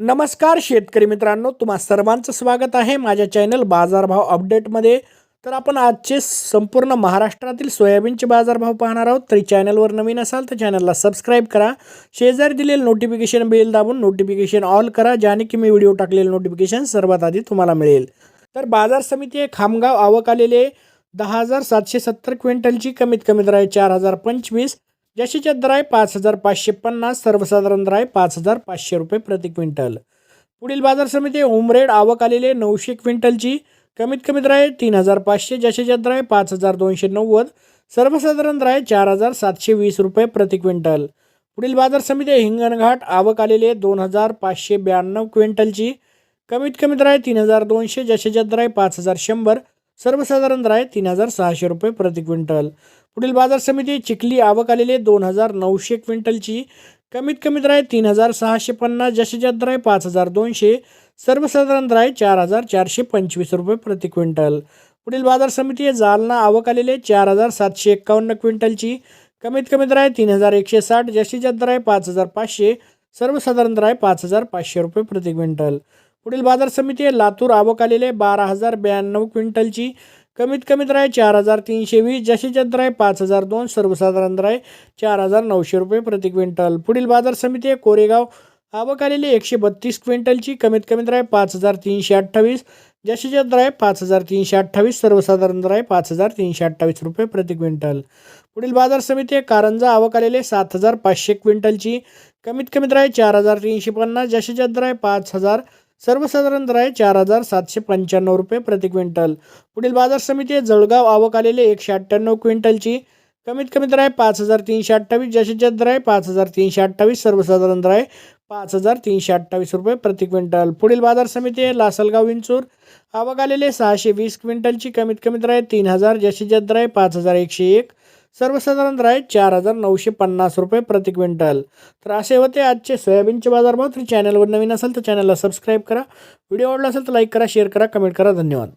नमस्कार शेतकरी मित्रांनो तुम्हा सर्वांचं स्वागत आहे माझ्या चॅनल बाजारभाव अपडेटमध्ये. तर आपण आजचे संपूर्ण महाराष्ट्रातील सोयाबीनचे बाजारभाव पाहणार आहोत. तरी चॅनलवर नवीन असाल तर चॅनलला सबस्क्राईब करा. शेजारी दिलेलं नोटिफिकेशन बेल दाबून नोटिफिकेशन ऑल करा ज्याने की मी व्हिडिओ टाकलेलं नोटिफिकेशन सर्वात आधी तुम्हाला मिळेल. तर बाजार समिती खामगाव आवक आलेले दहा हजार सातशे सत्तर क्विंटलची कमीत कमी दर आहे चार हजार पंचवीस. जास्तीत दर आहे पाच हजार पाचशे पन्नास सर्वसाधारण दर आहे पाच हजार पाचशे रुपये प्रति क्विंटल. पुढील बाजार समिती उमरेड आवक आलेले नऊशे क्विंटलची. कमीत कमी दर आहे तीन हजार पाचशे जास्तीत दर आहे पाच हजार दोनशे नव्वद सर्वसाधारण दर आहे चार हजार सातशे वीस रुपये प्रति क्विंटल. पुढील बाजार समिती हिंगणघाट आवक आलेले दोन हजार पाचशे ब्याण्णव क्विंटलची. कमीत कमी दर आहे तीन हजार दोनशे जास्तीत दर आहे पाच हजार शंभर सर्वसाधारण दर आहे तीन हजार सहाशे रुपये प्रति क्विंटल. पुढील बाजार समिती चिखली आवक आलेले दोन हजार नऊशे क्विंटलची. कमीत कमी दराय तीन हजार सहाशे पन्नास जास्तीत दर आहे पाच हजार दोनशे सर्वसाधारण दराय चार हजार चारशे पंचवीस रुपये प्रति क्विंटल. पुढील बाजार समिती जालना आवक आलेले चार हजार सातशे एक्कावन्न क्विंटलची. कमीत कमी दराय तीन हजार एकशे साठ जास्तीत दर आहे पाच हजार पाचशे सर्वसाधारण दर आहे पाच हजार पाचशे रुपये प्रति क्विंटल. पुढील बाजार समिती लातूर आवक आलेले बारा हजार ब्याण्णव क्विंटलची. कमीत कमी दर आहे चार हजार तीनशे वीस जास्तीत दर आहे पाच हजार दोन सर्वसाधारण दर आहे चार हजार नऊशे रुपये प्रति क्विंटल. पुढील बाजार समिती आहे कोरेगाव. आवक आलेली एकशे बत्तीस क्विंटलची कमीत कमी दर आहे पाच हजार तीनशे अठ्ठावीस जास्तीत जास्त दर आहे पाच हजार तीनशे अठ्ठावीस सर्वसाधारण दर आहे पाच हजार तीनशे अठ्ठावीस रुपये प्रति क्विंटल. पुढील बाजार समिती आहे कारंजा. आवक आलेले सात हजार पाचशे क्विंटलची कमीत कमी दर आहे चार हजार तीनशे पन्नास जास्तीत जास्त दर आहे पाच हजार सर्वसाधारण दर आहे चार हजार सातशे पंच्याण्णव रुपये प्रति क्विंटल. पुढील बाजार समिती आहे जळगाव आवक आलेले एकशे अठ्ठ्याण्णव क्विंटलची. कमीत कमी दर आहे पाच हजार तीनशे अठ्ठावीस जास्तीत जास्त दर आहे पाच हजार तीनशे अठ्ठावीस सर्वसाधारण दर आहे पाच हजार तीनशे अठ्ठावीस रुपये प्रति क्विंटल. पुढील बाजार समिती आहे लासलगाव विंचूर. आवक आलेले सहाशे वीस क्विंटलची कमीत कमी दर आहे तीन हजार जास्तीत जास्त दर आहे पाच हजार एकशे एक. सर्वसाधारण दर आहे चार हजार नऊशे पन्नास रुपये प्रति क्विंटल. तर असे होते आजचे सोयाबीनचे बाजारभाव तर चॅनलवर नवीन असेल तर चॅनलला सबस्क्राईब करा. व्हिडिओ आवडला असेल तर लाईक करा शेअर करा कमेंट करा. धन्यवाद.